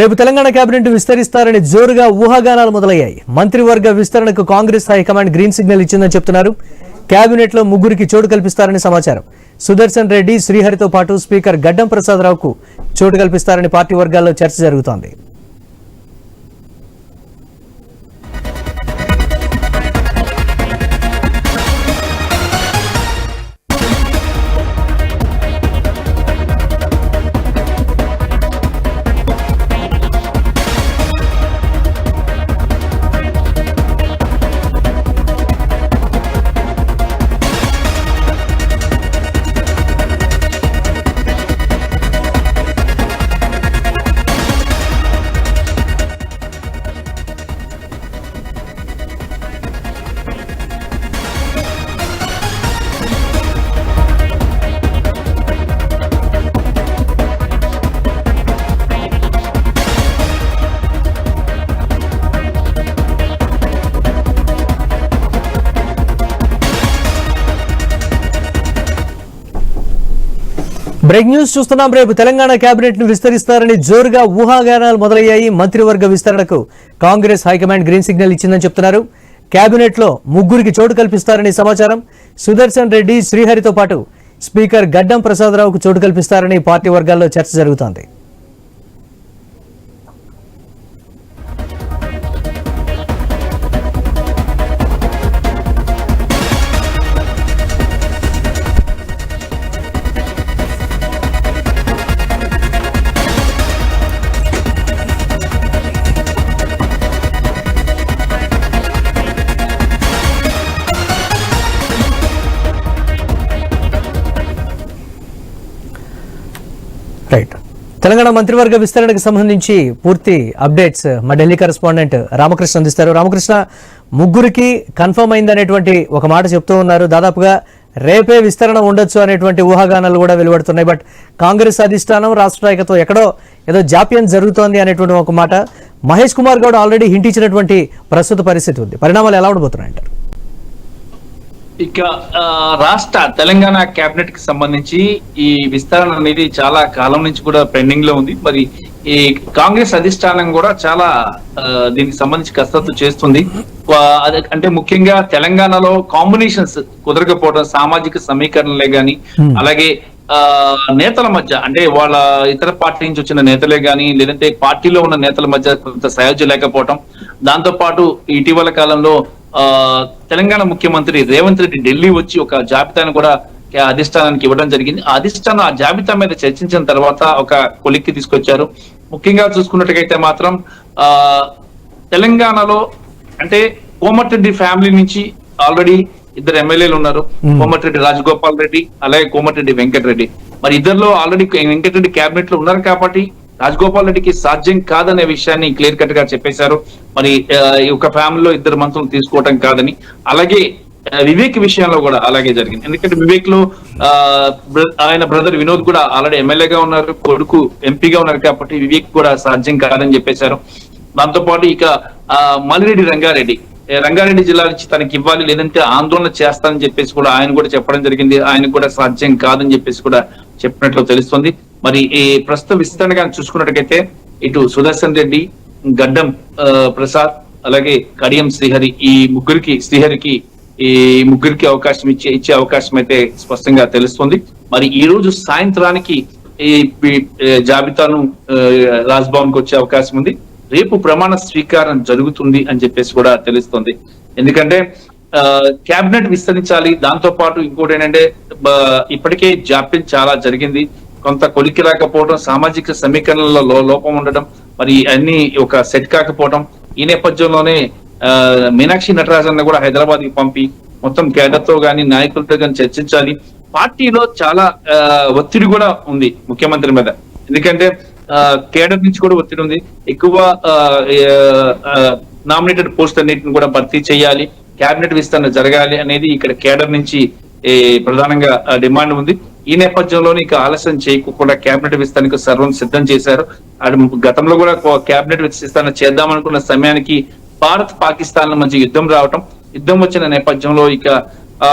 రేపు తెలంగాణ కేబినెట్ విస్తరిస్తారని జోరుగా ఊహాగానాలు మొదలయ్యాయి. మంత్రివర్గ విస్తరణకు కాంగ్రెస్ హైకమాండ్ గ్రీన్ సిగ్నల్ ఇచ్చిందని చెప్తున్నారు. కేబినెట్లో ముగ్గురికి చోటు కల్పిస్తారని సమాచారం. సుదర్శన్ రెడ్డి శ్రీహరితో పాటు స్పీకర్ గడ్డం ప్రసాదరావుకు చోటు కల్పిస్తారని పార్టీ వర్గాల్లో చర్చ జరుగుతోంది. బ్రేక్ న్యూస్ చూస్తున్నాం. రేపు తెలంగాణ కేబినెట్ను విస్తరిస్తారని జోరుగా ఊహాగానాలు మొదలయ్యాయి మంత్రివర్గ విస్తరణకు. కాంగ్రెస్ హైకమాండ్ గ్రీన్ సిగ్నల్ ఇచ్చిందని చెప్తున్నారు. కేబినెట్లో ముగ్గురికి చోటు కల్పిస్తారని సమాచారం. సుదర్శన్ రెడ్డి శ్రీహరితో పాటు స్పీకర్ గడ్డం ప్రసాదరావుకు చోటు కల్పిస్తారని పార్టీ వర్గాల్లో చర్చ జరుగుతోంది. తెలంగాణ మంత్రివర్గ విస్తరణకు సంబంధించి పూర్తి అప్డేట్స్ మా ఢిల్లీ కరెస్పాండెంట్ రామకృష్ణ అందిస్తారు. రామకృష్ణ ముగ్గురికి కన్ఫర్మ్ అయిందనేటువంటి ఒక మాట చెప్తూ ఉన్నారు. దాదాపుగా రేపే విస్తరణ ఉండొచ్చు అనేటువంటి ఊహాగానాలు కూడా వెలువడుతున్నాయి. బట్ కాంగ్రెస్ అధిష్టానం రాష్ట్ర నాయకత్వం ఎక్కడో ఏదో జాప్యం జరుగుతోంది అనేటువంటి ఒక మాట మహేష్ కుమార్ గౌడ్ ఆల్రెడీ హింటించినటువంటి ప్రస్తుత పరిస్థితి ఉంది. పరిణామాలు ఎలా ఉండబోతున్నాయి అంటారు ఇక ఆ, రాష్ట్ర తెలంగాణ కేబినెట్కి సంబంధించి ఈ విస్తరణ అనేది చాలా కాలం నుంచి కూడా పెండింగ్లో ఉంది. మరి ఈ కాంగ్రెస్ అధిష్టానం కూడా చాలా దీనికి సంబంధించి కసరత్తు చేస్తుంది. అంటే ముఖ్యంగా తెలంగాణలో కాంబినేషన్స్ కుదరకపోవడం సామాజిక సమీకరణలే గాని అలాగే ఆ నేతల మధ్య అంటే వాళ్ళ ఇతర పార్టీ నుంచి వచ్చిన నేతలే గాని లేదంటే పార్టీలో ఉన్న నేతల మధ్య కొంత సయోధ్య లేకపోవటం దాంతో పాటు ఇటీవల కాలంలో ఆ తెలంగాణ ముఖ్యమంత్రి రేవంత్ రెడ్డి ఢిల్లీ వచ్చి ఒక జాబితాను కూడా అధిష్టానానికి ఇవ్వడం జరిగింది. ఆ అధిష్టానం ఆ జాబితా మీద చర్చించిన తర్వాత ఒక కొలిక్కి తీసుకొచ్చారు. ముఖ్యంగా చూసుకున్నట్టుగైతే మాత్రం ఆ తెలంగాణలో అంటే కోమటిరెడ్డి ఫ్యామిలీ నుంచి ఆల్రెడీ ఇద్దరు ఎమ్మెల్యేలు ఉన్నారు. కోమటిరెడ్డి రాజగోపాల్ రెడ్డి అలాగే కోమటిరెడ్డి వెంకటరెడ్డి. మరి ఇద్దరిలో ఆల్రెడీ వెంకటరెడ్డి కేబినెట్లో ఉన్నారు కాబట్టి రాజగోపాల్ రెడ్డికి సాధ్యం కాదనే విషయాన్ని క్లియర్ కట్గా చెప్పేశారు. మరి ఆ, ఈ ఒక ఫ్యామిలీలో ఇద్దరు మంత్రులు తీసుకోవటం కాదని. అలాగే వివేక్ విషయంలో కూడా అలాగే జరిగింది. ఎందుకంటే వివేక్లో ఆయన బ్రదర్ వినోద్ కూడా ఆల్రెడీ ఎమ్మెల్యేగా ఉన్నారు కొడుకు ఎంపీగా ఉన్నారు కాబట్టి వివేక్ కూడా సాధ్యం కాదని చెప్పేశారు. దాంతో పాటు ఇక ఆ, మల్లిరెడ్డి రంగారెడ్డి. రంగారెడ్డి జిల్లా నుంచి తనకి ఇవ్వాలి లేదంటే ఆందోళన చేస్తానని చెప్పేసి కూడా ఆయన కూడా చెప్పడం జరిగింది. ఆయన కూడా సాధ్యం కాదని చెప్పేసి కూడా చెప్పినట్లు తెలుస్తుంది. మరి ఈ ప్రస్తుత విస్తరణగా చూసుకున్నట్టుకైతే ఇటు సుదర్శన్ రెడ్డి గడ్డం ఆ, ప్రసాద్ అలాగే కడియం శ్రీహరి ఈ ముగ్గురికి శ్రీహరికి ఈ ముగ్గురికి అవకాశం ఇచ్చే ఇచ్చే అవకాశం అయితే స్పష్టంగా తెలుస్తుంది. మరి ఈ రోజు సాయంత్రానికి ఈ జాబితాను రాజ్భవన్కు వచ్చే అవకాశం ఉంది. రేపు ప్రమాణ స్వీకారం జరుగుతుంది అని చెప్పేసి కూడా తెలుస్తుంది. ఎందుకంటే క్యాబినెట్ విస్తరించాలి. దాంతో పాటు ఇంకోటి ఏంటంటే ఇప్పటికే జాప్యం చాలా జరిగింది. కొంత కొలికి రాకపోవడం సామాజిక సమీకరణలో లోపం ఉండడం మరి అన్ని ఒక సెట్ కాకపోవడం ఈ నేపథ్యంలోనే ఆ, మీనాక్షి నటరాజన్ కూడా హైదరాబాద్కి పంపి మొత్తం కేడర్తో గాని నాయకులతో గాని చర్చించాలి. పార్టీలో చాలా ఆ, ఒత్తిడి కూడా ఉంది ముఖ్యమంత్రి మీద. ఎందుకంటే ఆ, కేడర్ నుంచి కూడా ఒత్తిడి ఉంది. ఎక్కువ నామినేటెడ్ పోస్ట్ అన్నిటిని కూడా భర్తీ చేయాలి. కేబినెట్ విస్తరణ జరగాలి అనేది ఇక్కడ కేడర్ నుంచి ప్రధానంగా డిమాండ్ ఉంది. ఈ నేపథ్యంలోనే ఇక ఆలస్యం చేయకుండా కేబినెట్ విస్తరణకు సర్వం సిద్ధం చేశారు. అది గతంలో కూడా కేబినెట్ విస్తరణ చేద్దామనుకున్న సమయానికి భారత్ పాకిస్తాన్ మధ్య యుద్ధం రావటం యుద్ధం వచ్చిన నేపథ్యంలో ఇక ఆ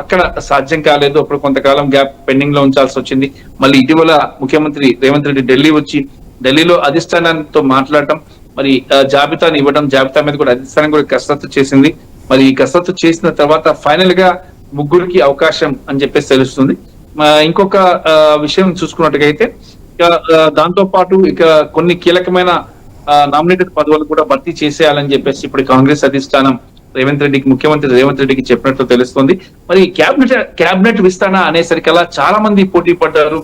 అక్కడ సాధ్యం కాలేదు. అప్పుడు కొంతకాలం గ్యాప్ పెండింగ్లో ఉంచాల్సి వచ్చింది. మళ్ళీ ఇటీవల ముఖ్యమంత్రి రేవంత్ రెడ్డి ఢిల్లీ వచ్చి ఢిల్లీలో అధిష్టానంతో మాట్లాడటం మరి జాబితాను ఇవ్వడం జాబితా మీద కూడా అధిష్టానం కూడా కసరత్తు చేసింది. మరి ఈ కసరత్తు చేసిన తర్వాత ఫైనల్గా ముగ్గురికి అవకాశం అని చెప్పేసి తెలుస్తుంది. ఇంకొక విషయం చూసుకున్నట్టుగైతే అయితే దాంతో పాటు ఇక కొన్ని కీలకమైన నామినేటెడ్ పదవులు కూడా భర్తీ చేసేయాలని చెప్పేసి ఇప్పుడు కాంగ్రెస్ అధిష్టానం రేవంత్ రెడ్డికి ముఖ్యమంత్రి రేవంత్ రెడ్డికి చెప్పినట్లు తెలుస్తుంది. మరి క్యాబినెట్ క్యాబినెట్ విస్తరణ అనేసరికల్లా చాలా మంది పోటీ పడ్డారు.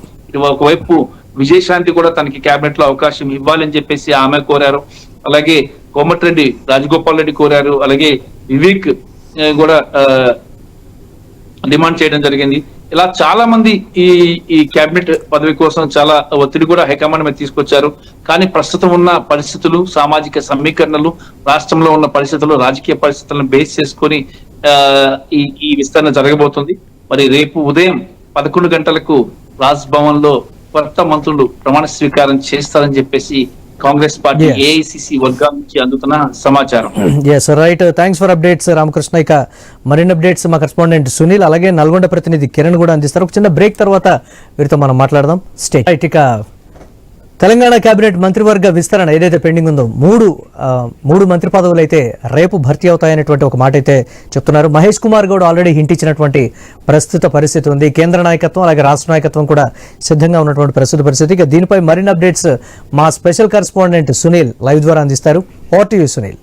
ఒకవైపు విజయశాంతి కూడా తనకి క్యాబినెట్లో అవకాశం ఇవ్వాలని చెప్పేసి ఆమె కోరారు. అలాగే కోమటిరెడ్డి రాజగోపాల్ రెడ్డి కోరారు. అలాగే వివేక్ కూడా డిమాండ్ చేయడం జరిగింది. ఇలా చాలా మంది ఈ ఈ కేబినెట్ పదవి కోసం చాలా ఒత్తిడి కూడా హైకమాండ్ మీద తీసుకొచ్చారు. కానీ ప్రస్తుతం ఉన్న పరిస్థితులు సామాజిక సమీకరణలు రాష్ట్రంలో ఉన్న పరిస్థితులు రాజకీయ పరిస్థితులను బేస్ చేసుకొని ఆ, ఈ ఈ విస్తరణ జరగబోతుంది. మరి రేపు ఉదయం పదకొండు గంటలకు రాజ్ భవన్లో కొత్త మంత్రులు ప్రమాణ స్వీకారం చేస్తారని చెప్పేసి కాంగ్రెస్ పార్టీ. ఏఐసిసి వర్గాల నుంచి అందుతున్న సమాచారం. Yes right thanks for updates Ramakrishna. ఇక మరిన్ని అప్డేట్స్ మా కరెస్పాండెంట్ సునీల్ అలాగే నల్గొండ ప్రతినిధి కిరణ్ కూడా అందిస్తారు. ఒక చిన్న బ్రేక్ తర్వాత వీరితో మనం మాట్లాడదాం. స్టే రైట్ ఇక తెలంగాణ కేబినెట్ మంత్రివర్గ విస్తరణ ఏదైతే పెండింగ్ ఉందో మూడు మూడు మంత్రి పదవులు అయితే రేపు భర్తీ అవుతాయనేటువంటి ఒక మాట అయితే చెప్తున్నారు. మహేష్ కుమార్ గౌడ్ ఆల్రెడీ హింట్ ఇచ్చినటువంటి ప్రస్తుత పరిస్థితి ఉంది. కేంద్ర నాయకత్వం అలాగే రాష్ట్ర నాయకత్వం కూడా సిద్ధంగా ఉన్నటువంటి ప్రస్తుత పరిస్థితి. ఇక దీనిపై మరిన్ని అప్డేట్స్ మా స్పెషల్ కరెస్పాండెంట్ సునీల్ లైవ్ ద్వారా అందిస్తారు. Over to Sunil.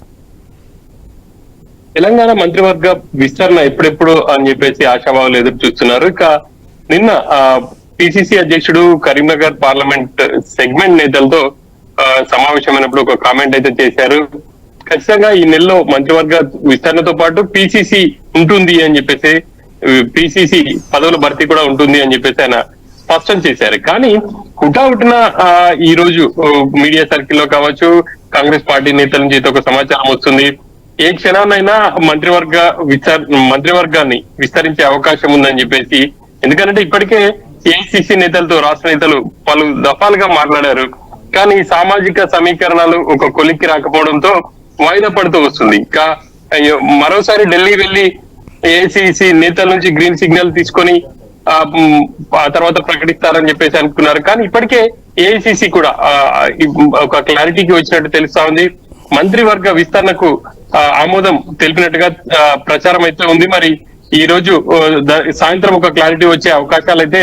తెలంగాణ మంత్రివర్గ విస్తరణ ఎప్పుడెప్పుడు అని చెప్పేసి ఆశాభావాలు ఎదురు చూస్తున్నారు. ఇక నిన్న పిసిసి అధ్యక్షుడు కరీంనగర్ పార్లమెంట్ సెగ్మెంట్ నేతలతో ఆ, సమావేశమైనప్పుడు ఒక కామెంట్ అయితే చేశారు. ఖచ్చితంగా ఈ నెలలో మంత్రివర్గ విస్తరణతో పాటు పిసిసి ఉంటుంది అని చెప్పేసి పిసిసి పదవుల భర్తీ కూడా ఉంటుంది అని చెప్పేసి ఆయన స్పష్టం చేశారు. కానీ హుటాహుటిన ఆ, ఈ రోజు మీడియా సర్కిల్లో కావచ్చు కాంగ్రెస్ పార్టీ నేతల నుంచి ఒక సమాచారం వస్తుంది. ఏ క్షణానైనా మంత్రివర్గ విచార మంత్రివర్గాన్ని విస్తరించే అవకాశం ఉందని చెప్పేసి ఎందుకంటే ఇప్పటికే ఏసీసీ నేతలతో రాష్ట్ర నేతలు పలు దఫాలుగా మాట్లాడారు. కానీ సామాజిక సమీకరణాలు ఒక కొలిక్కి రాకపోవడంతో వాయిదా పడుతూ వస్తుంది. ఇంకా అయ్యో, మరోసారి ఢిల్లీ వెళ్ళి ఏసీసీ నేతల నుంచి గ్రీన్ సిగ్నల్ తీసుకొని ఆ తర్వాత ప్రకటిస్తారని చెప్పేసి అనుకున్నారు. కానీ ఇప్పటికే ఏఐసిసి కూడా ఒక క్లారిటీకి వచ్చినట్టు తెలుస్తా ఉంది. మంత్రివర్గ విస్తరణకు ఆ, ఆమోదం తెలిపినట్టుగా ప్రచారం అయితే ఉంది. మరి ఈ రోజు సాయంత్రం ఒక క్లారిటీ వచ్చే అవకాశాలు అయితే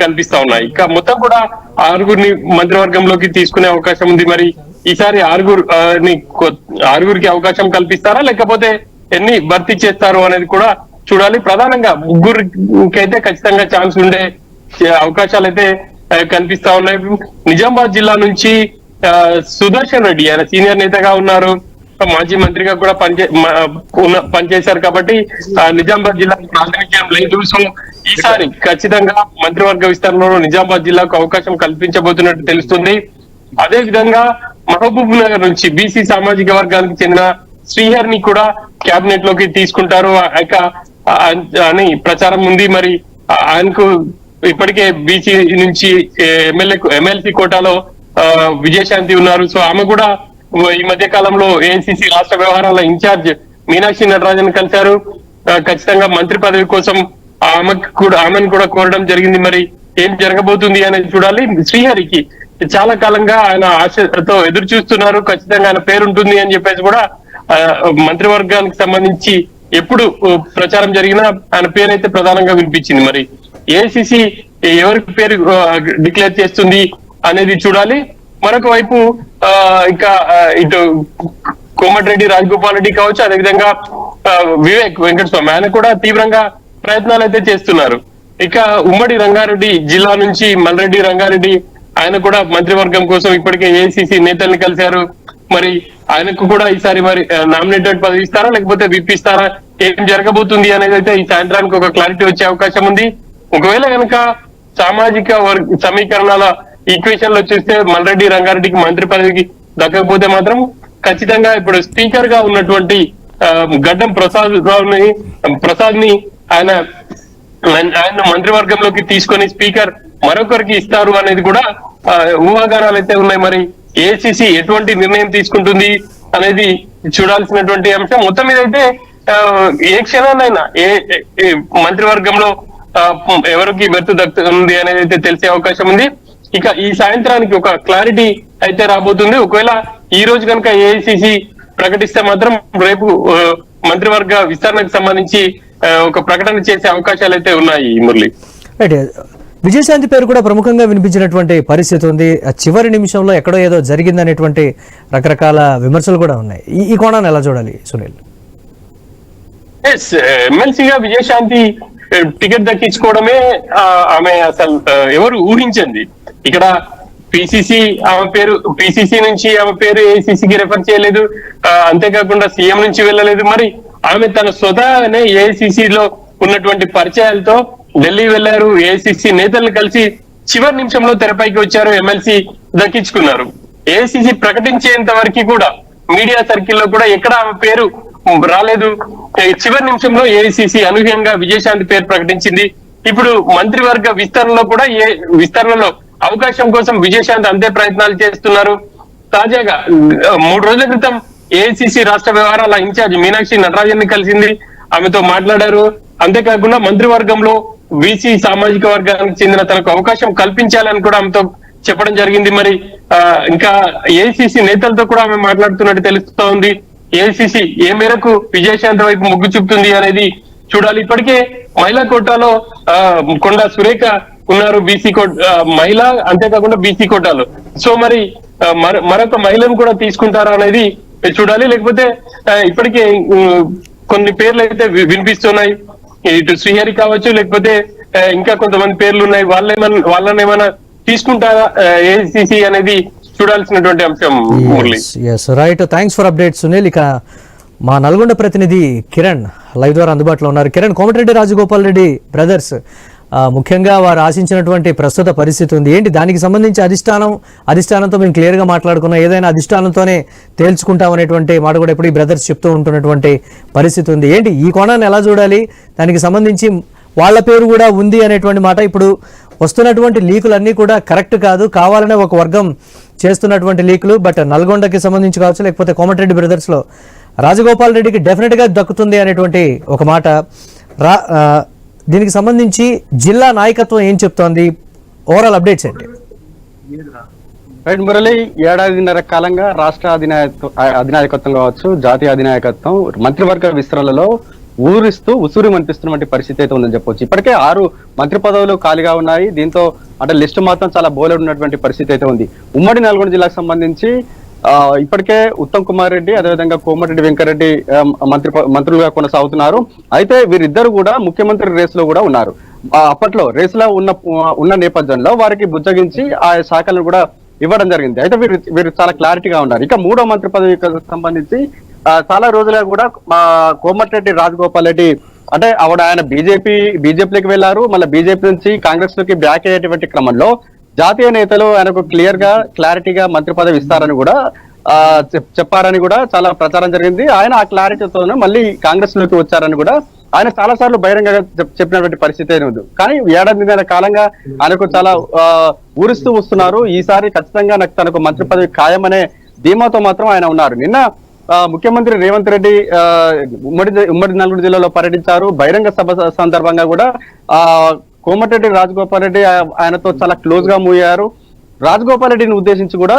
కనిపిస్తా ఉన్నాయి ఇంకా మొత్తం కూడా ఆరుగురిని మంత్రివర్గంలోకి తీసుకునే అవకాశం ఉంది. మరి ఈసారి ఆరుగురు ఆరుగురికి అవకాశం కల్పిస్తారా? లేకపోతే ఎన్ని భర్తీ చేస్తారు అనేది కూడా చూడాలి. ప్రధానంగా ముగ్గురికైతే ఖచ్చితంగా ఛాన్స్ ఉండే అవకాశాలు అయితే కనిపిస్తా ఉన్నాయి. నిజామాబాద్ జిల్లా నుంచి సుదర్శన్ రెడ్డి ఆయన సీనియర్ నేతగా ఉన్నారు. మాజీ మంత్రిగా కూడా పనిచే పనిచేశారు కాబట్టి నిజామాబాద్ జిల్లాకు ప్రాతినిధ్యం లేదు. సో ఈసారి ఖచ్చితంగా మంత్రివర్గ విస్తరణలో నిజామాబాద్ జిల్లాకు అవకాశం కల్పించబోతున్నట్టు తెలుస్తుంది. అదే విధంగా మహబూబ్ నగర్ నుంచి బీసీ సామాజిక వర్గానికి చెందిన శ్రీహరిని కూడా కేబినెట్లోకి తీసుకుంటారు ఇక అని ప్రచారం ఉంది. మరి ఆయనకు ఇప్పటికే బీసీ నుంచి ఎమ్మెల్యే ఎమ్మెల్సీ కోటాలో ఆ, విజయశాంతి ఉన్నారు. సో ఆమె కూడా ఈ మధ్య కాలంలో ఏఐసిసి రాష్ట్ర వ్యవహారాల ఇన్ఛార్జ్ మీనాక్షి నటరాజన్ కలిశారు. ఖచ్చితంగా మంత్రి పదవి కోసం ఆమెకు కూడా ఆమెను కూడా కోరడం జరిగింది. మరి ఏం జరగబోతుంది అనేది చూడాలి. శ్రీహరికి చాలా కాలంగా ఆయన ఆశతో ఎదురు చూస్తున్నారు. ఖచ్చితంగా ఆయన పేరు ఉంటుంది అని చెప్పేసి కూడా మంత్రివర్గానికి సంబంధించి ఎప్పుడు ప్రచారం జరిగినా ఆయన పేరు అయితే ప్రధానంగా వినిపించింది. మరి ఏఐసిసి ఎవరికి పేరు డిక్లేర్ చేస్తుంది అనేది చూడాలి. మరొక వైపు ఇంకా ఇటు కోమటిరెడ్డి రాజగోపాల్ రెడ్డి కావచ్చు అదేవిధంగా వివేక్ వెంకటస్వామి ఆయన కూడా తీవ్రంగా ప్రయత్నాలు అయితే చేస్తున్నారు. ఇక ఉమ్మడి రంగారెడ్డి జిల్లా నుంచి మల్రెడ్డి రంగారెడ్డి ఆయన కూడా మంత్రివర్గం కోసం ఇప్పటికే ఏసీసీ నేతల్ని కలిశారు. మరి ఆయనకు కూడా ఈసారి మరి నామినేటెడ్ పదవి ఇస్తారా లేకపోతే విప్పిస్తారా ఏం జరగబోతుంది అనేది అయితే ఈ సాయంత్రానికి ఒక క్లారిటీ వచ్చే అవకాశం ఉంది. ఒకవేళ కనుక సామాజిక వర్గ సమీకరణాల ఈక్వేషన్లో చూస్తే మల్రెడ్డి రంగారెడ్డికి మంత్రి పదవికి దక్కకపోతే మాత్రం ఖచ్చితంగా ఇప్పుడు స్పీకర్గా ఉన్నటువంటి గడ్డం ప్రసాద్ రావుని ప్రసాద్ని ఆయన ఆయన మంత్రివర్గంలోకి తీసుకొని స్పీకర్ మరొకరికి ఇస్తారు అనేది కూడా ఊహాగానాలు అయితే ఉన్నాయి. మరి ఏసీసీ ఎటువంటి నిర్ణయం తీసుకుంటుంది అనేది చూడాల్సినటువంటి అంశం. మొత్తం మీద అయితే ఏ క్షణాన్నైనా ఏ ఏ- మంత్రివర్గంలో ఎవరికి బెర్త్ దక్కుతుంది అనేది అయితే తెలిసే అవకాశం ఉంది. ఇక ఈ సాయంత్రానికి ఒక క్లారిటీ అయితే రాబోతుంది. ఒకవేళ ఈ రోజు కనుక ఏఐసిసి ప్రకటిస్తే మాత్రం రేపు మంత్రివర్గ విస్తరణకు సంబంధించి ఒక ప్రకటన చేసే అవకాశాలు అయితే ఉన్నాయి మురళి. విజయశాంతి పేరు కూడా ప్రముఖంగా వినిపించినటువంటి పరిస్థితి ఉంది. ఆ చివరి నిమిషంలో ఎక్కడో ఏదో జరిగిందనేటువంటి రకరకాల విమర్శలు కూడా ఉన్నాయి. ఈ- కోణాన్ని ఎలా చూడాలి సునీల్? ఎస్ ఎమ్మెల్సీగా విజయశాంతి టికెట్ దక్కించుకోవడమే ఆమె అసలు ఎవరు ఊహించింది ఇక్కడ పిసిసి ఆమె పేరు పిసిసి నుంచి ఆమె పేరు ఏఐసిసికి రెఫర్ చేయలేదు. అంతేకాకుండా సీఎం నుంచి వెళ్ళలేదు. మరి ఆమె తన స్వతహానే ఏఐసిసి లో ఉన్నటువంటి పరిచయాలతో ఢిల్లీ వెళ్ళారు ఏఐసిసి నేతలను కలిసి చివరి నిమిషంలో తెరపైకి వచ్చారు. ఎమ్మెల్సీ దక్కించుకున్నారు. ఏఐసిసి ప్రకటించేంత వరకు కూడా మీడియా సర్కిల్లో కూడా ఎక్కడ ఆమె పేరు రాలేదు. చివరి నిమిషంలో ఏఐసిసి అనూహ్యంగా విజయశాంతి పేరు ప్రకటించింది. ఇప్పుడు మంత్రివర్గ విస్తరణలో కూడా ఏ విస్తరణలో అవకాశం కోసం విజయశాంతి అంతే ప్రయత్నాలు చేస్తున్నారు. తాజాగా మూడు రోజుల క్రితం ఏఐసిసి రాష్ట్ర వ్యవహారాల ఇన్ఛార్జ్ మీనాక్షి నటరాజన్ కలిసింది. ఆమెతో మాట్లాడారు. అంతేకాకుండా మంత్రివర్గంలో బీసీ సామాజిక వర్గానికి చెందిన తనకు అవకాశం కల్పించాలని కూడా ఆమెతో చెప్పడం జరిగింది. మరి ఆ, ఇంకా ఏఐసిసి నేతలతో కూడా ఆమె మాట్లాడుతున్నట్టు తెలుస్తోంది. ఏఐసిసి ఏ మేరకు విజయశాంతి వైపు మొగ్గు చూపుతుంది అనేది చూడాలి. ఇప్పటికే మహిళా కోటాలో ఆ, కొండ సురేఖ ఉన్నారు బీసీ కోట మహిళ అంతేకాకుండా బీసీ కోటాలో. సో మరి మరొక మహిళను కూడా తీసుకుంటారా అనేది చూడాలి. లేకపోతే ఇప్పటికే కొన్ని పేర్లు అయితే వి- వినిపిస్తున్నాయి. ఇటు శ్రీహరి కావచ్చు లేకపోతే ఇంకా కొంతమంది పేర్లు ఉన్నాయి. వాళ్ళేమన్నా వాళ్ళని ఏమైనా తీసుకుంటారా ఏసీసీ అనేది చూడాల్సినటువంటి అంశం yes right thanks for update Sunil ఇక మా నల్గొండ ప్రతినిధి కిరణ్ లైవ్ ద్వారా అందుబాటులో ఉన్నారు. కిరణ్ కోమటిరెడ్డి రాజగోపాల్ రెడ్డి బ్రదర్స్ ముఖ్యంగా వారు ఆశించినటువంటి ప్రస్తుత పరిస్థితి ఉంది. ఏంటి? దానికి సంబంధించి అధిష్టానం అధిష్టానంతో మేము క్లియర్గా మాట్లాడుకున్నాం. ఏదైనా అధిష్టానంతోనే తేల్చుకుంటాం అనేటువంటి మాట కూడా ఇప్పుడు ఈ బ్రదర్స్ చెప్తూ ఉంటున్నటువంటి పరిస్థితి ఉంది. ఏంటి? ఈ కోణాన్ని ఎలా చూడాలి? దానికి సంబంధించి వాళ్ళ పేరు కూడా ఉంది అనేటువంటి మాట ఇప్పుడు వస్తున్నటువంటి లీకులన్నీ కూడా కరెక్ట్ కాదు. కావాలనే ఒక వర్గం చేస్తున్నటువంటి లీకులు బట్ నల్గొండకి సంబంధించి కావచ్చు లేకపోతే కోమటిరెడ్డి బ్రదర్స్లో రాజగోపాల్ రెడ్డికి డెఫినెట్గా దక్కుతుంది అనేటువంటి ఒక మాట. రా దీనికి సంబంధించి జిల్లా నాయకత్వం ఏం చెప్తోంది? ఓవరాల్ అప్డేట్స్ ఏంటి? రైట్ మురళి ఏడాదిన్నర కాలంగా రాష్ట్ర అధినాయకత్వం అధినాయకత్వం కావచ్చు జాతీయ అధినాయకత్వం మంత్రివర్గ విస్తరణలో ఊరిస్తూ ఉసూరి అనిపిస్తున్నటువంటి పరిస్థితి అయితే ఉందని చెప్పొచ్చు. ఇప్పటికే ఆరు మంత్రి పదవులు ఖాళీగా ఉన్నాయి. దీంతో అంటే లిస్టు మాత్రం చాలా బోలెడ్ ఉన్నటువంటి పరిస్థితి అయితే ఉంది. ఉమ్మడి నల్గొండ జిల్లాకు సంబంధించి ఇప్పటికే ఉత్తమ్ కుమార్ రెడ్డి అదేవిధంగా కోమటిరెడ్డి వెంకరెడ్డి మంత్రి మంత్రులుగా కొనసాగుతున్నారు. అయితే వీరిద్దరు కూడా ముఖ్యమంత్రి రేసులో కూడా ఉన్నారు. అప్పట్లో రేసులో ఉన్న ఉన్న నేపథ్యంలో వారికి బుజ్జగించి ఆ శాఖలను కూడా ఇవ్వడం జరిగింది. అయితే వీరు వీరు చాలా క్లారిటీగా ఉన్నారు. ఇక మూడో మంత్రి పదవికి సంబంధించి చాలా రోజులుగా కూడా మా కోమటిరెడ్డి రాజగోపాల్ రెడ్డి అంటే ఆవిడ ఆయన బీజేపీ బీజేపీలోకి వెళ్ళారు మళ్ళీ బీజేపీ నుంచి కాంగ్రెస్లోకి బ్యాక్ అయ్యేటువంటి క్రమంలో జాతీయ నేతలు ఆయనకు క్లియర్గా క్లారిటీగా మంత్రి పదవి ఇస్తారని కూడా ఆ, చెప్- చెప్పారని కూడా చాలా ప్రచారం జరిగింది. ఆయన ఆ క్లారిటీతోనే మళ్ళీ కాంగ్రెస్లోకి వచ్చారని కూడా ఆయన చాలా సార్లు బహిరంగంగా చెప్పినటువంటి పరిస్థితి అయితే ఉంది కానీ ఏడాది కాలంగా ఆయనకు చాలా ఊరిస్తూ వస్తున్నారు. ఈసారి ఖచ్చితంగా నాకు తనకు మంత్రి పదవి ఖాయమనే ధీమాతో మాత్రం ఆయన ఉన్నారు. నిన్న ముఖ్యమంత్రి రేవంత్ రెడ్డి ఉమ్మడి ఉమ్మడి నల్గొండ జిల్లాలో పర్యటించారు. బహిరంగ సభ సందర్భంగా కూడా ఆ కోమటిరెడ్డి రాజగోపాల్ రెడ్డి ఆయనతో చాలా క్లోజ్గా మూవ్ అయ్యారు రాజగోపాల్ రెడ్డిని ఉద్దేశించి కూడా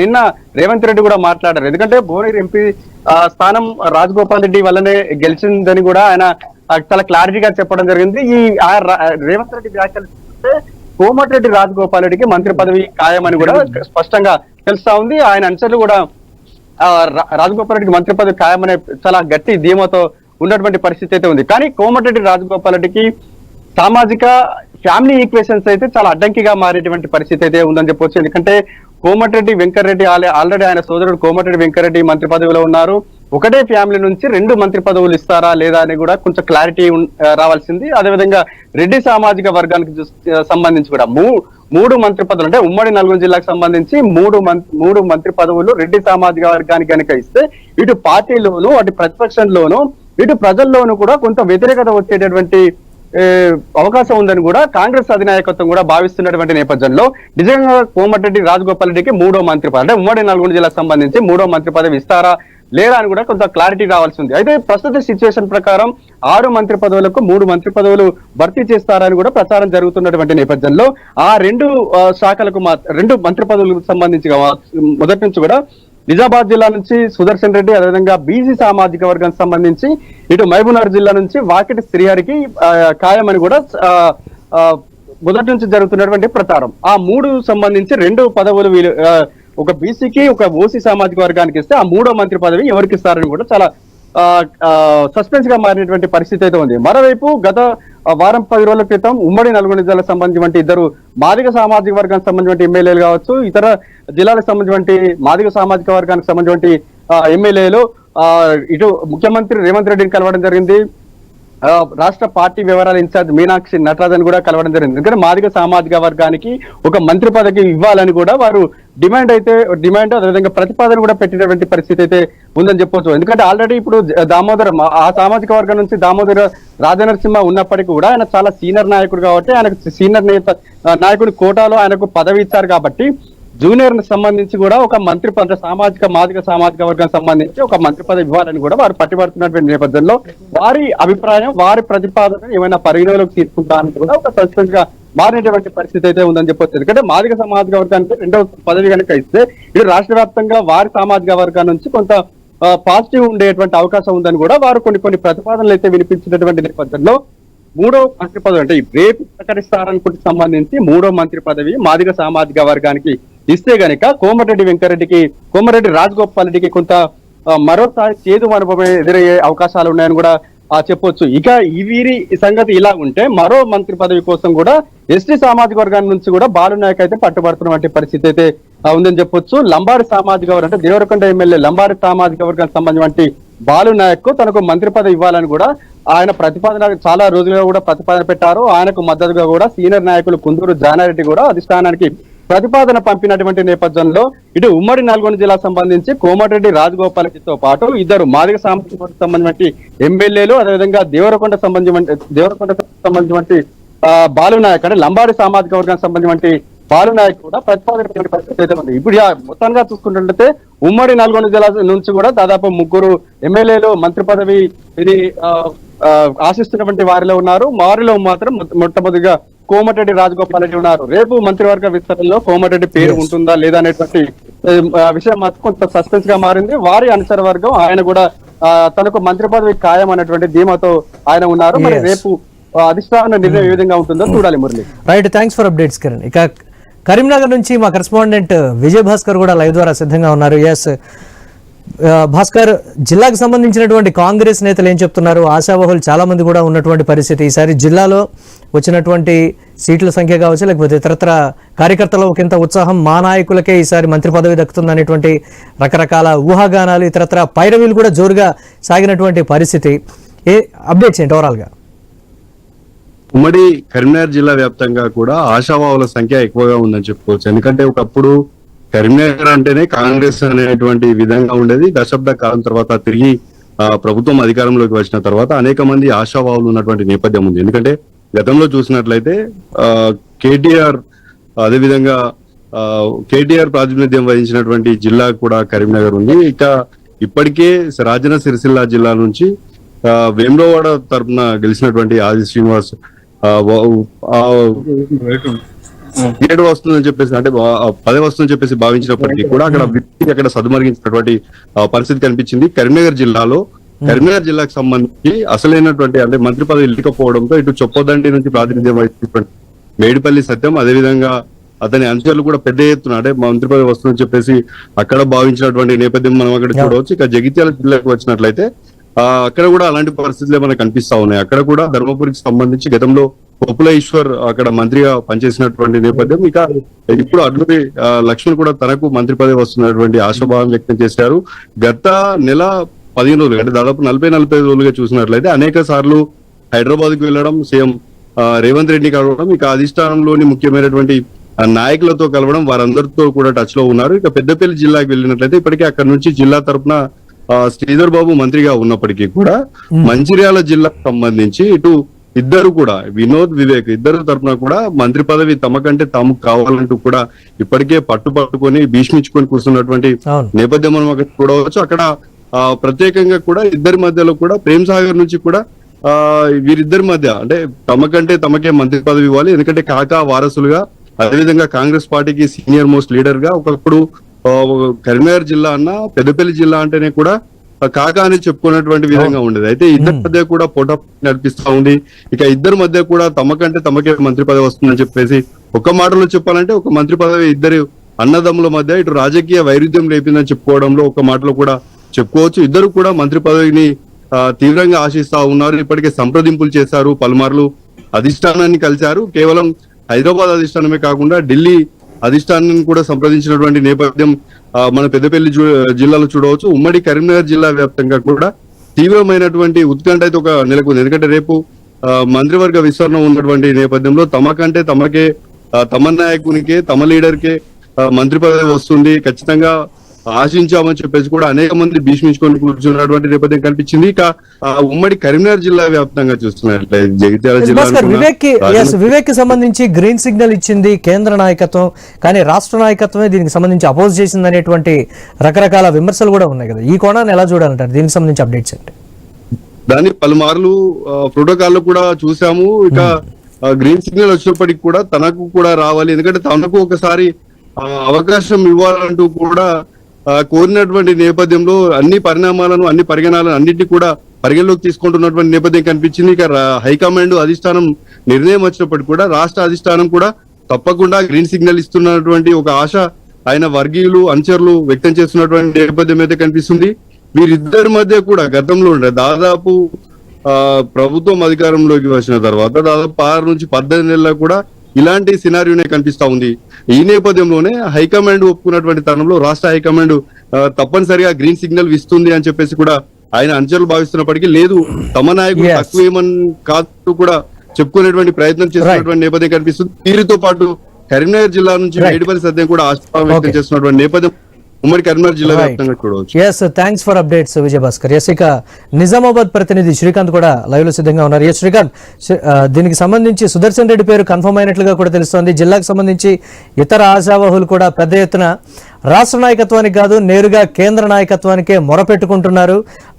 నిన్న రేవంత్ రెడ్డి కూడా మాట్లాడారు. ఎందుకంటే భువనగిరి ఎంపీ స్థానం రాజగోపాల్ రెడ్డి వల్లనే గెలిచిందని కూడా ఆయన చాలా క్లారిటీగా చెప్పడం జరిగింది. ఈ రేవంత్ రెడ్డి వ్యాఖ్యలు చూస్తే కోమటిరెడ్డి రాజగోపాల్ రెడ్డికి మంత్రి పదవి ఖాయమని కూడా స్పష్టంగా తెలుస్తా ఉంది. ఆయన అనుచరులు కూడా రాజగోపాల్ రెడ్డికి మంత్రి పదవి ఖాయమనే చాలా గట్టి ధీమాతో ఉన్నటువంటి పరిస్థితి అయితే ఉంది. కానీ కోమటిరెడ్డి రాజగోపాల్ రెడ్డికి సామాజిక ఫ్యామిలీ ఈక్వేషన్స్ అయితే చాలా అడ్డంకిగా మారేటువంటి పరిస్థితి అయితే ఉందని చెప్పొచ్చు. ఎందుకంటే కోమటిరెడ్డి వెంకరెడ్డి ఆల్రెడీ ఆయన సోదరుడు కోమటిరెడ్డి వెంకరెడ్డి మంత్రి పదవిలో ఉన్నారు. ఒకటే ఫ్యామిలీ నుంచి రెండు మంత్రి పదవులు ఇస్తారా లేదా అని కూడా కొంచెం క్లారిటీ రావాల్సింది. అదేవిధంగా రెడ్డి సామాజిక వర్గానికి సంబంధించి కూడా మూ మూడు మంత్రి పదవులు అంటే ఉమ్మడి నల్గొండ జిల్లాకు సంబంధించి మూడు మూడు మంత్రి పదవులు రెడ్డి సామాజిక వర్గానికి కనుక ఇస్తే ఇటు పార్టీలోను అటు ప్రతిపక్షంలోను ఇటు ప్రజల్లోనూ కూడా కొంత వ్యతిరేకత వచ్చేటటువంటి అవకాశం ఉందని కూడా కాంగ్రెస్ అధినాయకత్వం కూడా భావిస్తున్నటువంటి నేపథ్యంలో నిజంగా కోమటిరెడ్డి రాజగోపాల్ రెడ్డికి మూడో మంత్రి పదవి అంటే ఉమ్మడి నల్గొండ జిల్లాకు సంబంధించి మూడో మంత్రి పదవి ఇస్తారా లేదా అని కూడా కొంత క్లారిటీ రావాల్సి ఉంది. అయితే ప్రస్తుత సిచ్యువేషన్ ప్రకారం ఆరు మంత్రి పదవులకు మూడు మంత్రి పదవులు భర్తీ చేస్తారని కూడా ప్రచారం జరుగుతున్నటువంటి నేపథ్యంలో ఆ రెండు శాఖలకు రెండు మంత్రి పదవులకు సంబంధించి మొదటి నుంచి కూడా నిజామాబాద్ జిల్లా నుంచి సుదర్శన్ రెడ్డి అదేవిధంగా బీసీ సామాజిక వర్గానికి సంబంధించి ఇటు మహబూబ్నగర్ జిల్లా నుంచి వాకిటి శ్రీహరికి ఖాయమని కూడా మొదటి నుంచి జరుగుతున్నటువంటి ప్రచారం. ఆ మూడు సంబంధించి రెండు పదవులు వీలు ఒక బీసీకి ఒక ఓసీ సామాజిక వర్గానికి ఇస్తే ఆ మూడో మంత్రి పదవి ఎవరికి ఇస్తారని కూడా చాలా సస్పెన్స్గా మారినటువంటి పరిస్థితి అయితే ఉంది. మరోవైపు గత వారం పది రోజుల క్రితం ఉమ్మడి నల్గొండ జిల్లాకు సంబంధించిన ఇద్దరు మాదిగ సామాజిక వర్గానికి సంబంధించిన ఎమ్మెల్యేలు కావచ్చు ఇతర జిల్లాలకు సంబంధించిన మాదిగ సామాజిక వర్గానికి సంబంధించిన ఎమ్మెల్యేలు ఇటు ముఖ్యమంత్రి రేవంత్ రెడ్డిని కలవడం జరిగింది. రాష్ట్ర పార్టీ వివరాల ఇన్ఛార్జ్ మీనాక్షి నటరాజన్ కూడా కలవడం జరిగింది. ఎందుకంటే మాదిగ సామాజిక వర్గానికి ఒక మంత్రి పదవి ఇవ్వాలని కూడా వారు డిమాండ్ అయితే డిమాండ్ అదేవిధంగా ప్రతిపాదన కూడా పెట్టినటువంటి పరిస్థితి అయితే ఉందని చెప్పొచ్చు. ఎందుకంటే ఆల్రెడీ ఇప్పుడు దామోదర్ ఆ సామాజిక వర్గం నుంచి దామోదర్ రాజనరసింహ ఉన్నప్పటికీ కూడా ఆయన చాలా సీనియర్ నాయకుడు కాబట్టి ఆయనకు సీనియర్ నేత నాయకుడు నాయకుడి కోటాలో ఆయనకు పదవి ఇచ్చారు కాబట్టి జూనియర్ సంబంధించి కూడా ఒక మంత్రి పద సామాజిక మాదిక సామాజిక వర్గానికి సంబంధించి ఒక మంత్రి పదవి ఇవ్వాలని కూడా వారు పట్టుబడుతున్నటువంటి నేపథ్యంలో వారి అభిప్రాయం వారి ప్రతిపాదన ఏమైనా పరిగణలోకి తీసుకుంటానని కూడా ఒక సస్పెన్స్గా మారినటువంటి పరిస్థితి అయితే ఉందని చెప్పొచ్చు. ఎందుకంటే మాదిక సామాజిక వర్గానికి రెండవ పదవి కనుక ఇస్తే ఇది రాష్ట్ర వ్యాప్తంగా వారి సామాజిక వర్గాల నుంచి కొంత పాజిటివ్ ఉండేటువంటి అవకాశం ఉందని కూడా వారు కొన్ని కొన్ని ప్రతిపాదనలు అయితే వినిపించినటువంటి నేపథ్యంలో మూడో మంత్రి పదవి అంటే రేపు ప్రకటిస్తారనుకుంటే సంబంధించి మూడో మంత్రి పదవి మాదిగ సామాజిక వర్గానికి ఇస్తే గనక కోమటిరెడ్డి వెంకరెడ్డికి కోమరెడ్డి రాజగోపాల్ రెడ్డికి కొంత మరోసారి చేదు అనుభవం ఎదురయ్యే అవకాశాలు ఉన్నాయని కూడా చెప్పొచ్చు. ఇక ఈ వీరి సంగతి ఇలా ఉంటే మరో మంత్రి పదవి కోసం కూడా ఎస్టీ సామాజిక వర్గాన్ని నుంచి కూడా బాలు నాయక్ అయితే పట్టుబడుతున్నటువంటి పరిస్థితి అయితే ఉందని చెప్పొచ్చు. లంబాడి సామాజిక వర్గం అంటే దేవరకొండ ఎమ్మెల్యే లంబాడి సామాజిక వర్గానికి సంబంధించి బాలు నాయక్ తనకు మంత్రి పదవి ఇవ్వాలని కూడా ఆయన ప్రతిపాదన చాలా రోజులుగా కూడా ప్రతిపాదన పెట్టారు. ఆయనకు మద్దతుగా కూడా సీనియర్ నాయకులు కుందూరు జానారెడ్డి కూడా అధిష్టానానికి ప్రతిపాదన పంపినటువంటి నేపథ్యంలో ఇటు ఉమ్మడి నల్గొండ జిల్లా సంబంధించి కోమటిరెడ్డి రాజగోపాల్ రెడ్డితో పాటు ఇద్దరు మాదిక సామాజిక సంబంధించి ఎమ్మెల్యేలు అదేవిధంగా దేవరకొండ సంబంధించి దేవరకొండ సంబంధించి బాలు నాయక్ అంటే లంబాడి సామాజిక వర్గానికి సంబంధించి బాలు నాయక్ కూడా ప్రతిపాదన పరిస్థితి అయితే ఉంది ఇప్పుడు మొత్తంగా చూసుకుంటుంటే ఉమ్మడి నల్గొండ జిల్లా నుంచి కూడా దాదాపు ముగ్గురు ఎమ్మెల్యేలు మంత్రి పదవి ఇది ఆ, ఆశిస్తున్నటువంటి వారిలో ఉన్నారు. వారిలో మాత్రం మొట్టమొదటిగా కోమటిరెడ్డి రాజగోపాల్ రెడ్డి ఉన్నారు. రేపు మంత్రివర్గ విస్తరణలో కోమటిరెడ్డి పేరు ఉంటుందా లేదా అనేటువంటి విషయం మాత్రం కొంత సస్పెన్స్గా మారింది. వారి అనుసర వర్గం ఆయన కూడా తనకు మంత్రి పదవి ఖాయం అనేటువంటి ధీమాతో ఆయన ఉన్నారు. మరి. రేపు అధిష్టాన నిర్ణయం ఏ విధంగా ఉంటుందో చూడాలి Murali. Right thanks for updates Kiran ఇక కరీంనగర్ నుంచి మా కరెస్పాండెంట్ విజయ్ భాస్కర్ కూడా లైవ్ ద్వారా సిద్ధంగా ఉన్నారు. ఎస్ భాస్కర్ జిల్లాకు సంబంధించినటువంటి కాంగ్రెస్ నేతలు ఏం చెప్తున్నారు? ఆశావహులు చాలా మంది కూడా ఉన్నటువంటి పరిస్థితి. ఈసారి జిల్లాలో వచ్చినటువంటి సీట్ల సంఖ్య కావచ్చు లేకపోతే ఇతరత్ర కార్యకర్తల ఒకంత ఉత్సాహం మా నాయకులకే ఈసారి మంత్రి పదవి దక్కుతుందనేటువంటి రకరకాల ఊహాగానాలు ఇతరత్ర పైరవీలు కూడా జోరుగా సాగినటువంటి పరిస్థితి. ఏ అప్డేట్స్ ఏంటి ఓవరాల్గా? ఉమ్మడి కరీంనగర్ జిల్లా వ్యాప్తంగా కూడా ఆశావాహుల సంఖ్య ఎక్కువగా ఉందని చెప్పుకోవచ్చు. ఎందుకంటే ఒకప్పుడు కరీంనగర్ అంటేనే కాంగ్రెస్ అనేటువంటి విధంగా ఉండేది. దశాబ్ద కాలం తర్వాత తిరిగి ప్రభుత్వం అధికారంలోకి వచ్చిన తర్వాత అనేక మంది ఆశావాహులు ఉన్నటువంటి నేపథ్యం ఉంది. ఎందుకంటే గతంలో చూసినట్లయితే కేటీఆర్ అదేవిధంగా కేటీఆర్ ప్రాతినిధ్యం వహించినటువంటి జిల్లా కూడా కరీంనగర్ ఉంది. ఇక ఇప్పటికే రాజన్న సిరిసిల్ల జిల్లా నుంచి ఆ, వేములవాడ తరపున గెలిచినటువంటి ఆది శ్రీనివాస్ ఏడు వస్తుందని చెప్పేసి అంటే పదే వస్తుందని చెప్పేసి భావించినప్పటికీ కూడా అక్కడ వ్యక్తి అక్కడ సదుమరిగించినటువంటి పరిస్థితి కనిపించింది. కరీంనగర్ జిల్లాలో కరీంనగర్ జిల్లాకు సంబంధించి అసలైనటువంటి అంటే మంత్రి పదవి లేకపోవడంతో ఇటు చొప్పదండి నుంచి ప్రాతినిధ్యం వహించినటువంటి మేడిపల్లి సత్యం అదేవిధంగా అతని అంశాలు కూడా పెద్ద ఎత్తున అంటే మంత్రి పదవి వస్తుందని చెప్పేసి అక్కడ భావించినటువంటి నేపథ్యం మనం అక్కడ చూడవచ్చు. ఇక జగిత్యాల జిల్లాకు వచ్చినట్లయితే ఆ అక్కడ కూడా అలాంటి పరిస్థితులే మనకు కనిపిస్తా ఉన్నాయి. అక్కడ కూడా ధర్మపురికి సంబంధించి గతంలో కొప్పుల ఈశ్వర్ అక్కడ మంత్రిగా పనిచేసినటువంటి నేపథ్యం ఇక ఇప్పుడు అడ్లూరి లక్ష్మణ్ కూడా తనకు మంత్రి పదవి వస్తున్నటువంటి ఆశాభావం వ్యక్తం చేశారు. గత నెల పదిహేను రోజులు అంటే దాదాపు నలభై నలభై ఐదు రోజులుగా చూసినట్లయితే అనేక సార్లు హైదరాబాద్కు వెళ్ళడం సీఎం రేవంత్ రెడ్డిని కలవడం ఇక అధిష్టానంలోని ముఖ్యమైనటువంటి నాయకులతో కలవడం వారందరితో కూడా టచ్లో ఉన్నారు. ఇక పెద్దపల్లి జిల్లాకి వెళ్ళినట్లయితే ఇప్పటికే అక్కడ నుంచి జిల్లా తరపున ఆ, శ్రీధర్ బాబు మంత్రిగా ఉన్నప్పటికీ కూడా మంచిర్యాల జిల్లాకు సంబంధించి ఇటు ఇద్దరు కూడా వినోద్ వివేక్ ఇద్దరు తరపున కూడా మంత్రి పదవి తమకంటే తాము కావాలంటూ కూడా ఇప్పటికే పట్టు పట్టుకొని భీష్మించుకొని కూర్చున్నటువంటి నేపథ్యం మనం అక్కడ చూడవచ్చు అక్కడ ఆ, ప్రత్యేకంగా కూడా ఇద్దరి మధ్యలో కూడా ప్రేమ్ సాగర్ నుంచి కూడా ఆ వీరిద్దరి మధ్య అంటే తమకంటే తమకే మంత్రి పదవి ఇవ్వాలి. ఎందుకంటే కాకా వారసులుగా అదేవిధంగా కాంగ్రెస్ పార్టీకి సీనియర్ మోస్ట్ లీడర్గా ఒకప్పుడు కరీంనగర్ జిల్లా అన్న పెద్దపల్లి జిల్లా అంటేనే కూడా కాకా అని చెప్పుకున్నటువంటి విధంగా ఉండేది. అయితే ఇద్దరి మధ్య కూడా పోట నడిపిస్తా ఉంది. ఇక ఇద్దరి మధ్య కూడా తమకంటే తమకే మంత్రి పదవి వస్తుందని చెప్పేసి ఒక మాటలో చెప్పాలంటే ఒక మంత్రి పదవి ఇద్దరు అన్నదమ్ముల మధ్య ఇటు రాజకీయ వైరుధ్యం రేపిందని చెప్పుకోవడంలో ఒక మాటలో కూడా చెప్పుకోవచ్చు. ఇద్దరు కూడా మంత్రి పదవిని తీవ్రంగా ఆశిస్తా ఉన్నారు. ఇప్పటికే సంప్రదింపులు చేశారు. పలుమార్లు అధిష్టానాన్ని కలిశారు. కేవలం హైదరాబాద్ అధిష్టానమే కాకుండా ఢిల్లీ అధిష్టానాన్ని కూడా సంప్రదించినటువంటి నేపథ్యం మన పెద్దపల్లి జిల్లాలో చూడవచ్చు. ఉమ్మడి కరీంనగర్ జిల్లా వ్యాప్తంగా కూడా తీవ్రమైనటువంటి ఉత్కంఠ అయితే ఒక నెలకొంది. ఎందుకంటే రేపు మంత్రివర్గ విస్తరణ ఉన్నటువంటి నేపథ్యంలో తమకంటే తమకే తమ నాయకునికే తమ లీడర్కే మంత్రి పదవి వస్తుంది. ఖచ్చితంగా ఆశించామని చెప్పేసి కూడా అనేక మంది భీష్మించుకొని కూర్చున్నటువంటి నేపథ్యం కనిపించింది. ఇక ఆ, ఉమ్మడి కరీంనగర్ జిల్లా వ్యాప్తంగా చూస్తున్నట్లయితే జగిత్యాల జిల్లా వివేక్ వివేక్కి సంబంధించి గ్రీన్ సిగ్నల్ ఇచ్చింది కేంద్ర నాయకత్వం కానీ రాష్ట్ర నాయకత్వమే దీనికి సంబంధించి అపోజ్ చేసింది అనేటువంటి రకరకాల విమర్శలు కూడా ఉన్నాయి కదా. ఈ కోణాన్ని ఎలా చూడాలంటారు? దీనికి సంబంధించి అప్డేట్స్ అంటే దాన్ని పలుమార్లు ప్రోటోకాల్లో కూడా చూసాము. ఇక గ్రీన్ సిగ్నల్ వచ్చినప్పటికి కూడా తనకు కూడా రావాలి. ఎందుకంటే తనకు ఒకసారి అవకాశం ఇవ్వాలంటూ కూడా కోరినటువంటి నేపథ్యంలో అన్ని పరిణామాలను అన్ని పరిగణాలను అన్నింటినీ కూడా పరిగణలోకి తీసుకుంటున్నటువంటి నేపథ్యం కనిపించింది. ఇక హైకమాండ్ అధిష్టానం నిర్ణయం వచ్చినప్పటికీ కూడా రాష్ట్ర అధిష్టానం కూడా తప్పకుండా గ్రీన్ సిగ్నల్ ఇస్తున్నటువంటి ఒక ఆశ ఆయన వర్గీయులు అంచర్లు వ్యక్తం చేస్తున్నటువంటి నేపథ్యం అయితే కనిపిస్తుంది. వీరిద్దరి మధ్య కూడా గతంలో ఉండే దాదాపు ఆ ప్రభుత్వం అధికారంలోకి వచ్చిన తర్వాత దాదాపు ఆరు నుంచి పద్దెనిమిది నెలలకు కూడా ఇలాంటి సినారియోనే కనిపిస్తా ఉంది ఈ నేపథ్యంలోనే హైకమాండ్ ఒప్పుకున్నటువంటి తరుణంలో రాష్ట్ర హైకమాండ్ తప్పనిసరిగా గ్రీన్ సిగ్నల్ ఇస్తుంది అని చెప్పేసి కూడా ఆయన అంచనాలు భావిస్తున్నప్పటికీ లేదు తమ నాయకుడు Yes. తక్కువ ఏమని కాదు కూడా చెప్పుకునేటువంటి ప్రయత్నం చేస్తున్నటువంటి నేపథ్యం కనిపిస్తుంది వీరితో పాటు కరీంనగర్ జిల్లా నుంచి. మేడిపల్లి సత్యం కూడా ఆశాభావం వ్యక్తం. చేస్తున్నటువంటి నేపథ్యం ఉమ్మడి కరీంనగర్ జిల్లా. వ్యాప్తంగా చూడవచ్చు. Yes thanks for updates Vijay Bhaskar yes ఇక నిజామాబాద్ ప్రతినిధి శ్రీకాంత్ కూడా లైవ్లో సిద్ధంగా ఉన్నారు. ఎస్ శ్రీకాంత్ దీనికి సంబంధించి సుదర్శన్ రెడ్డి పేరు కన్ఫర్మ్ అయినట్లుగా కూడా తెలుస్తోంది. జిల్లాకు సంబంధించి ఇతర ఆశావహులు కూడా పెద్ద ఎత్తున రాష్ట్ర నాయకత్వానికి కాదు నేరుగా కేంద్ర నాయకత్వానికే మొరపెట్టుకుంటున్నారు.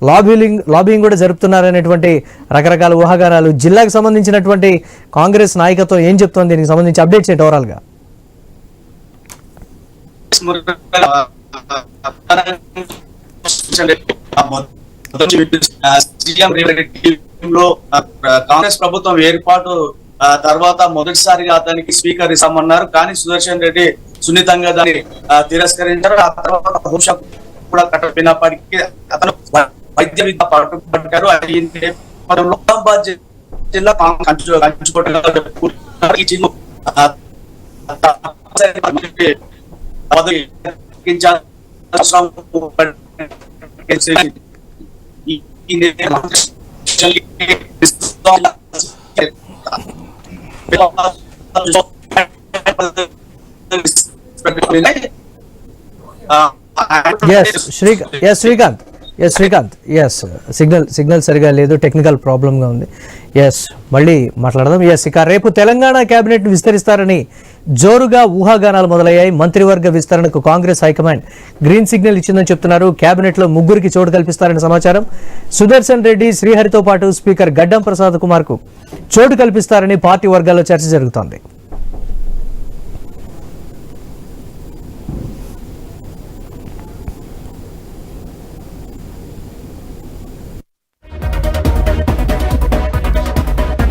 లాబింగ్ లాబింగ్ కూడా జరుపుతున్నారు అనేటువంటి రకరకాల ఊహాగానాలు. జిల్లాకు సంబంధించినటువంటి కాంగ్రెస్ నాయకత్వం ఏం చెప్తోంది? దీనికి సంబంధించి అప్డేట్స్ ఏంటి ఓవరాల్ కాంగ్రెస్ ప్రభుత్వం ఏర్పాటు తర్వాత మొదటిసారిగా అతనికి స్వీకరిస్తామన్నారు కానీ సుదర్శన్ రెడ్డి సున్నితంగా దాన్ని తిరస్కరించారు ఆ తర్వాత హోంశాఖ కూడా కట్టపోయినప్పటికీ అతను వైద్య విద్య పట్టుబట్టారు నిజామాబాద్ జిల్లా కాంగ్రెస్ కంచు- కంచుకోటగా చెప్పుకుంటున్నారు. ఈ చిన్న ఆ, తప్పనిసరి పదవి ఎక్కించాల్సిన అవసరం ఈ- ఈ నిర్ణయం yes Srikanth yes Srikanth yes Srikanth yes signal signal సరిగా లేదు టెక్నికల్ ప్రాబ్లంగా ఉంది. ఎస్ మళ్ళీ మాట్లాడదాం. ఎస్ ఇక రేపు తెలంగాణ కేబినెట్ విస్తరిస్తారని జోరుగా ఊహాగానాలు మొదలయ్యాయి. మంత్రివర్గ విస్తరణకు కాంగ్రెస్ హైకమాండ్ గ్రీన్ సిగ్నల్ ఇచ్చిందని చెప్తున్నారు. కేబినెట్లో ముగ్గురికి చోటు కల్పిస్తారని సమాచారం. సుదర్శన్ రెడ్డి శ్రీహరితో పాటు స్పీకర్ గడ్డం ప్రసాద్ కుమార్కు చోటు కల్పిస్తారని పార్టీ వర్గాల్లో చర్చ జరుగుతోంది.